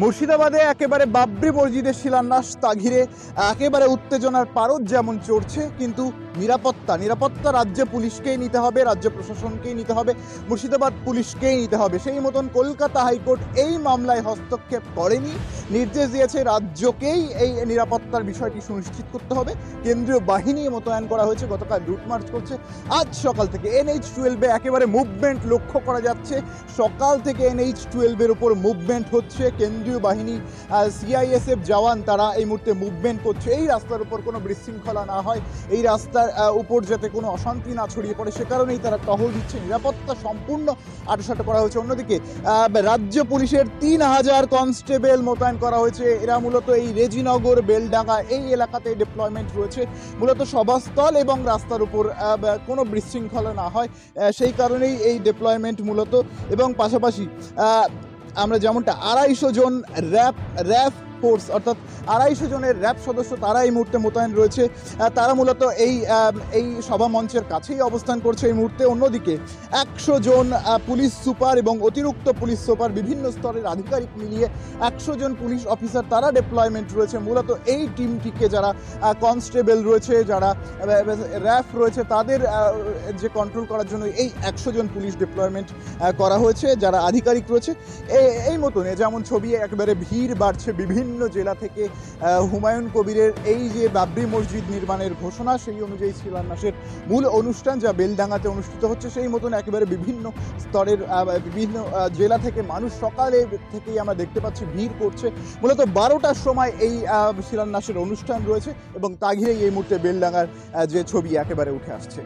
মুর্শিদাবাদে একেবারে বাবরি মসজিদের শিলান্যাস তা ঘিরে একেবারে উত্তেজনার পারদ যেমন চড়ছে, কিন্তু নিরাপত্তা নিরাপত্তা রাজ্য পুলিশকেই নিতে হবে, রাজ্য প্রশাসনকেই নিতে হবে, মুর্শিদাবাদ পুলিশকেই নিতে হবে। সেই মতন কলকাতা হাইকোর্ট এই মামলায় হস্তক্ষেপ করেনি। নির্দেশ দিয়েছে রাজ্যকেই এই নিরাপত্তার বিষয়টি সুনিশ্চিত করতে হবে। কেন্দ্রীয় বাহিনী মোতায়েন করা হয়েছে, গতকাল রুট মার্চ করছে। আজ সকাল থেকে এনএইচ টুয়েলভে একেবারে মুভমেন্ট লক্ষ্য করা যাচ্ছে। সকাল থেকে এনএইচ টুয়েলভের উপর মুভমেন্ট হচ্ছে। কেন্দ্রীয় বাহিনী সিআইএসএফ জওয়ান তারা এই মুহূর্তে মুভমেন্ট করছে। এই রাস্তার উপর কোনো বিশৃঙ্খলা না হয়। এই রাস্তার উপর যাতে কোনো অশান্তি না ছড়িয়ে পড়ে, সে কারণেই তারা টহল দিচ্ছে। নিরাপত্তা সম্পূর্ণ আটোসাটো করা হয়েছে। অন্যদিকে রাজ্য পুলিশের তিন হাজার কনস্টেবল মোতায়েন করা হয়েছে। এরা মূলত এই রেজিনগর, বেলডাঙ্গা এই এলাকাতে ডিপ্লয়মেন্ট রয়েছে। মূলত সভাস্থল এবং রাস্তার উপর কোনো বিশৃঙ্খলা না হয়। সেই কারণেই এই ডিপ্লয়মেন্ট মূলত। এবং পাশাপাশি আমরা যেমনটা আড়াইশো জন র্যাপ র্যাপ ফোর্স অর্থাৎ আড়াইশো জনের র্যাব সদস্য তারা এই মুহূর্তে মোতায়েন রয়েছে। তারা মূলত এই এই সভা মঞ্চের কাছেই অবস্থান করছে এই মুহূর্তে। অন্যদিকে একশো জন পুলিশ সুপার এবং অতিরিক্ত পুলিশ সুপার বিভিন্ন স্তরের আধিকারিক মিলিয়ে একশো জন পুলিশ অফিসার তারা ডেপ্লয়মেন্ট রয়েছে। মূলত এই টিমটিকে যারা কনস্টেবল রয়েছে, যারা র্যাফ রয়েছে, তাদের যে কন্ট্রোল করার জন্য এই একশো জন পুলিশ ডিপ্লয়মেন্ট করা হয়েছে, যারা আধিকারিক রয়েছে। এই মতন যেমন ছবি একেবারে ভিড় বাড়ছে বিভিন্ন জেলা থেকে হুমায়ুন কবিরের এই যে বাবরি মসজিদ নির্মাণের ঘোষণা, সেই অনুযায়ী শিলান্যাসের মূল অনুষ্ঠান যা বেলডাঙ্গাতে অনুষ্ঠিত হচ্ছে, সেই মতন একেবারে বিভিন্ন স্তরের বিভিন্ন জেলা থেকে মানুষ সকালে থেকেই আমরা দেখতে পাচ্ছি, ভিড় করছে। মূলত বারোটার সময় এই শিলান্যাসের অনুষ্ঠান রয়েছে এবং তা ঘিরেই এই মুহূর্তে বেলডাঙ্গার যে ছবি একেবারে উঠে আসছে।